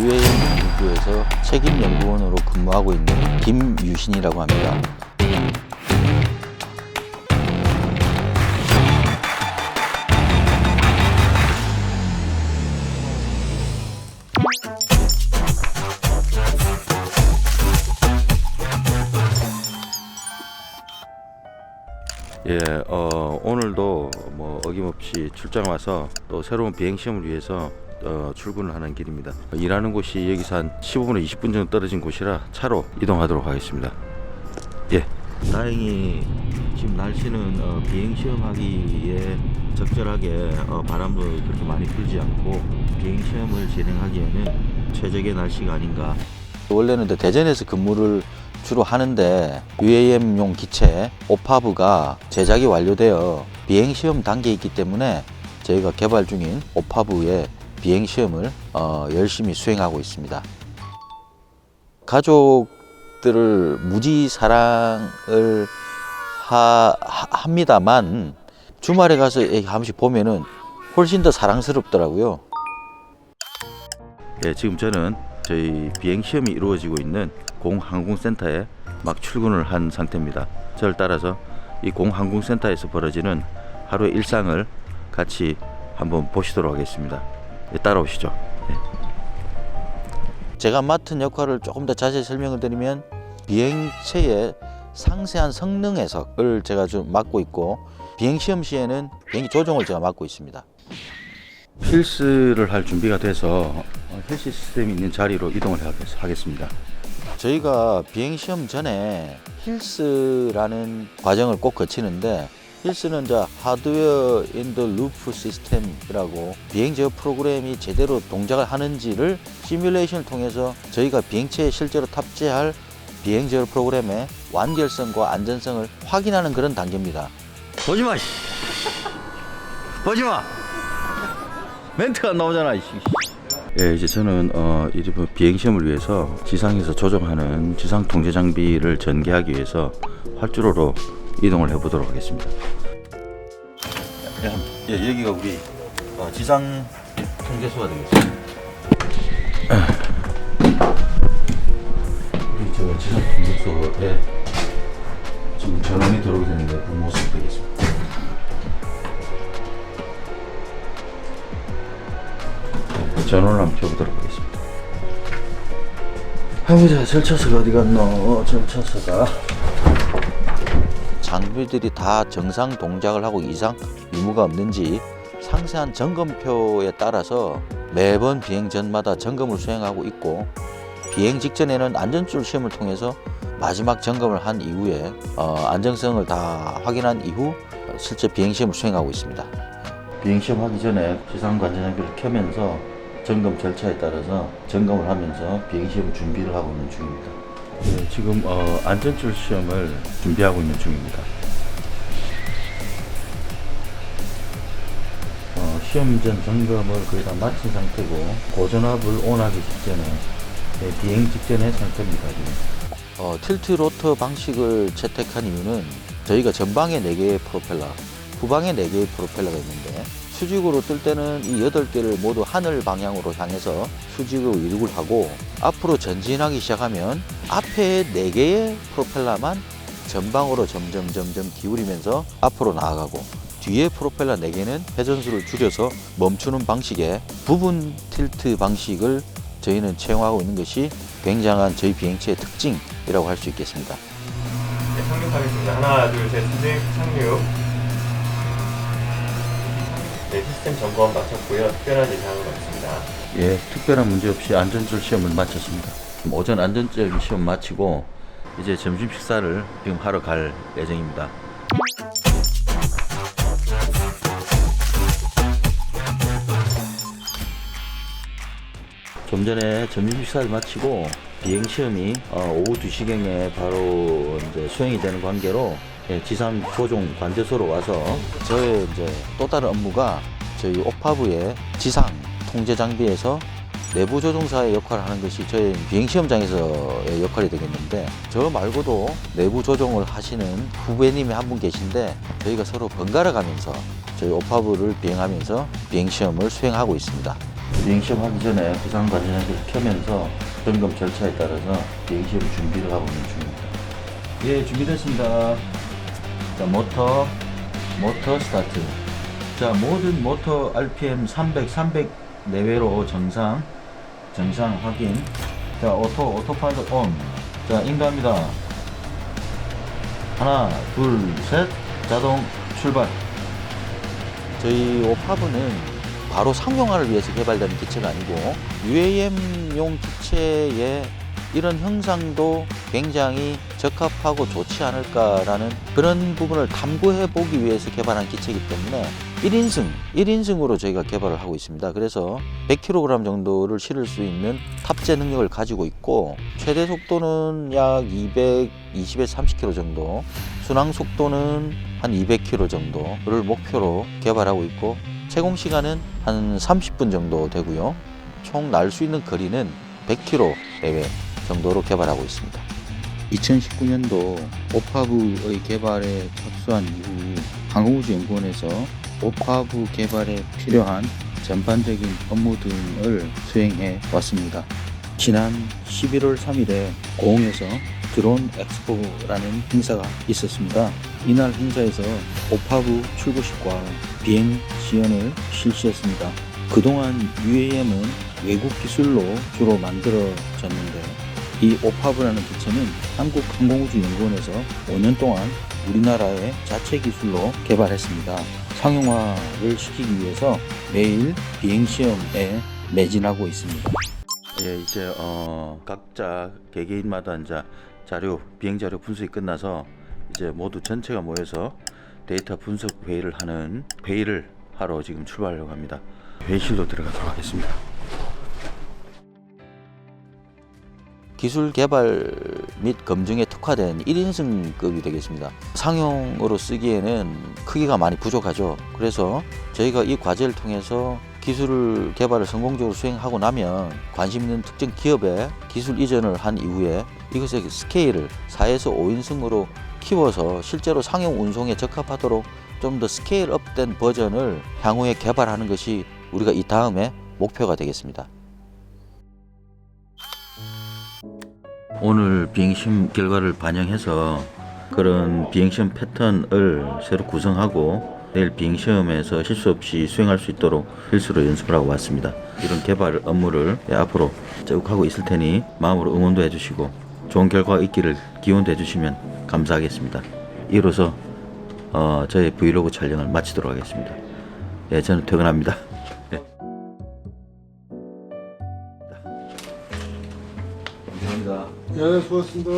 UAM 연구소에서 책임 연구원으로 근무하고 있는 김유신이라고 합니다. 예, 어, 오늘도 뭐 어김없이 출장 와서 또 새로운 비행 시험을 위해서 어, 출근을 하는 길입니다. 일하는 곳이 여기서 한 15분에 20분 정도 떨어진 곳이라 차로 이동하도록 하겠습니다. 예. 다행히 지금 날씨는 어, 비행 시험하기에 적절하게 어, 바람도 그렇게 많이 불지 않고 비행 시험을 진행하기에는 최적의 날씨가 아닌가 원래는 대전에서 근무를 주로 하는데 UAM용 기체 오파브가 제작이 완료되어 비행 시험 단계에 있기 때문에 저희가 개발 중인 오파브의 비행 시험을 어, 열심히 수행하고 있습니다. 가족들을 무지 사랑을 하, 하- 합니다만 주말에 가서 한 번씩 보면은 훨씬 더 사랑스럽더라고요. 예, 지금 저는 저희 비행 시험이 이루어지고 있는 공항공센터에 막 출근을 한 상태입니다. 저를 따라서 이 공항공센터에서 벌어지는 하루의 일상을 같이 한번 보시도록 하겠습니다. 예, 따라오시죠. 제가 맡은 역할을 조금 더 자세히 설명을 드리면 비행체의 상세한 성능 해석을 제가 좀 맡고 있고 비행 시험 시에는 비행기 조종을 제가 맡고 있습니다. 필스를 할 준비가 돼서 어, 헬시 시스템이 있는 자리로 이동을 하겠- 하겠습니다. 저희가 비행 시험 전에 힐스라는 과정을 꼭 거치는데 힐스는 자 하드웨어 인더 루프 시스템이라고 비행 제어 프로그램이 제대로 동작을 하는지를 시뮬레이션을 통해서 저희가 비행체에 실제로 탑재할 비행 제어 프로그램의 완결성과 안전성을 확인하는 그런 단계입니다. 보지 마. 보지 마. 멘트가 안 나오잖아. 예, 이제 저는 어, 이 비행 시험을 위해서 지상에서 조종하는 지상 통제 장비를 전개하기 위해서 활주로로 이동을 해보도록 하겠습니다. 예, 예 여기가 우리 어, 지상 통제소가 되겠습니다. 우리 저 지상 통제소에 지금 전원이 들어오게 되는데 그 모습 되겠습니다. 전원을 한번 켜보도록 하겠습니다. 해보자, 절차서가 어디 갔노? 절차서가. 장비들이 다 정상 동작을 하고 이상 유무가 없는지 상세한 점검표에 따라서 매번 비행 전마다 점검을 수행하고 있고 비행 직전에는 안전줄 시험을 통해서 마지막 점검을 한 이후에 어, 안정성을 다 확인한 이후 실제 비행 시험을 수행하고 있습니다. 비행 시험 하기 전에 지상 관전 장비를 켜면서 점검 절차에 따라서 점검을 하면서 비행 시험 준비를 하고 있는 중입니다. 네, 지금 어, 안전줄 시험을 준비하고 있는 중입니다. 어, 시험 전 점검을 거의 다 마친 상태고 고전압을 온하기 직전에 네, 비행 직전의 상태입니다. 어, 틸트 로터 방식을 채택한 이유는 저희가 전방에 4개의 프로펠러, 후방에 4개의 프로펠러가 있는데 수직으로 뜰 때는 이 8개를 모두 하늘 방향으로 향해서 수직으로 이륙을 하고 앞으로 전진하기 시작하면 앞에 4개의 프로펠러만 전방으로 점점 점점 기울이면서 앞으로 나아가고 뒤에 프로펠러 4개는 회전수를 줄여서 멈추는 방식의 부분 틸트 방식을 저희는 채용하고 있는 것이 굉장한 저희 비행체의 특징이라고 할 수 있겠습니다. 네, 착륙하겠습니다. 하나, 둘, 셋, 수직, 착륙. 네, 시스템 점검 마쳤고요. 특별한 이상은 없습니다. 예, 특별한 문제 없이 안전줄 시험을 마쳤습니다. 오전 안전줄 시험 마치고 이제 점심 식사를 지금 하러 갈 예정입니다. 좀 전에 점심 식사를 마치고 비행 시험이 어, 오후 2시경에 바로 이제 수행이 되는 관계로 예, 지상 조종 관제소로 와서 저의 이제 또 다른 업무가 저희 옥파브의 지상 통제 장비에서 내부 조종사의 역할을 하는 것이 저희 비행시험장에서의 역할이 되겠는데 저 말고도 내부 조종을 하시는 후배님이 한 분 계신데 저희가 서로 번갈아 가면서 저희 옥파브를 비행하면서 비행시험을 수행하고 있습니다. 비행시험 하기 전에 부상 관련자를 켜면서 점검 절차에 따라서 비행시험 준비를 하고 있는 중입니다. 예, 준비됐습니다. 자, 모터, 모터 스타트. 자, 모든 모터 RPM 300, 300 내외로 정상, 정상 확인. 자, 오토, 오토 파일럿 온. 자, 인도합니다. 하나, 둘, 셋. 자동 출발. 저희 오파브는 바로 상용화를 위해서 개발된 기체가 아니고 UAM용 기체의 이런 형상도 굉장히 적합하고 좋지 않을까라는 그런 부분을 탐구해 보기 위해서 개발한 기체이기 때문에 1인승, 1인승으로 저희가 개발을 하고 있습니다. 그래서 100kg 정도를 실을 수 있는 탑재 능력을 가지고 있고 최대 속도는 약 220에서 30km 정도, 순항 속도는 한 200km 정도를 목표로 개발하고 있고 채공 시간은 한 30분 정도 되고요. 총 날 수 있는 거리는 100km 내외 정도로 개발하고 있습니다. 2019년도 오파브의 개발에 착수한 이후 항공우주연구원에서 오파브 개발에 필요한 전반적인 업무 등을 수행해 왔습니다. 지난 11월 3일에 고흥에서 드론 엑스포라는 행사가 있었습니다. 이날 행사에서 오파브 출고식과 비행 시연을 실시했습니다. 그동안 UAM은 외국 기술로 주로 만들어졌는데 이 오파브라는 기체는 한국항공우주연구원에서 5년 동안 우리나라의 자체 기술로 개발했습니다. 상용화를 시키기 위해서 매일 비행 시험에 매진하고 있습니다. 예, 이제 어, 각자 개개인마다 이제 자료 비행 자료 분석이 끝나서 이제 모두 전체가 모여서 데이터 분석 회의를 하는 회의를 하러 지금 출발하려고 합니다. 회의실로 들어가도록 하겠습니다. 기술 개발 및 검증에 특화된 1인승급이 되겠습니다. 상용으로 쓰기에는 크기가 많이 부족하죠. 그래서 저희가 이 과제를 통해서 기술 개발을 성공적으로 수행하고 나면 관심 있는 특정 기업에 기술 이전을 한 이후에 이것의 스케일을 4에서 5인승으로 키워서 실제로 상용 운송에 적합하도록 좀 더 스케일 업된 버전을 향후에 개발하는 것이 우리가 이 다음에 목표가 되겠습니다. 오늘 비행시험 결과를 반영해서 그런 비행시험 패턴을 새로 구성하고 내일 비행시험에서 실수 없이 수행할 수 있도록 필수로 연습을 하고 왔습니다. 이런 개발 업무를 앞으로 쭉 하고 있을 테니 마음으로 응원도 해주시고 좋은 결과가 있기를 기원도 해주시면 감사하겠습니다. 이로써 어, 저의 브이로그 촬영을 마치도록 하겠습니다. 예, 저는 퇴근합니다. 예, 수고하셨습니다.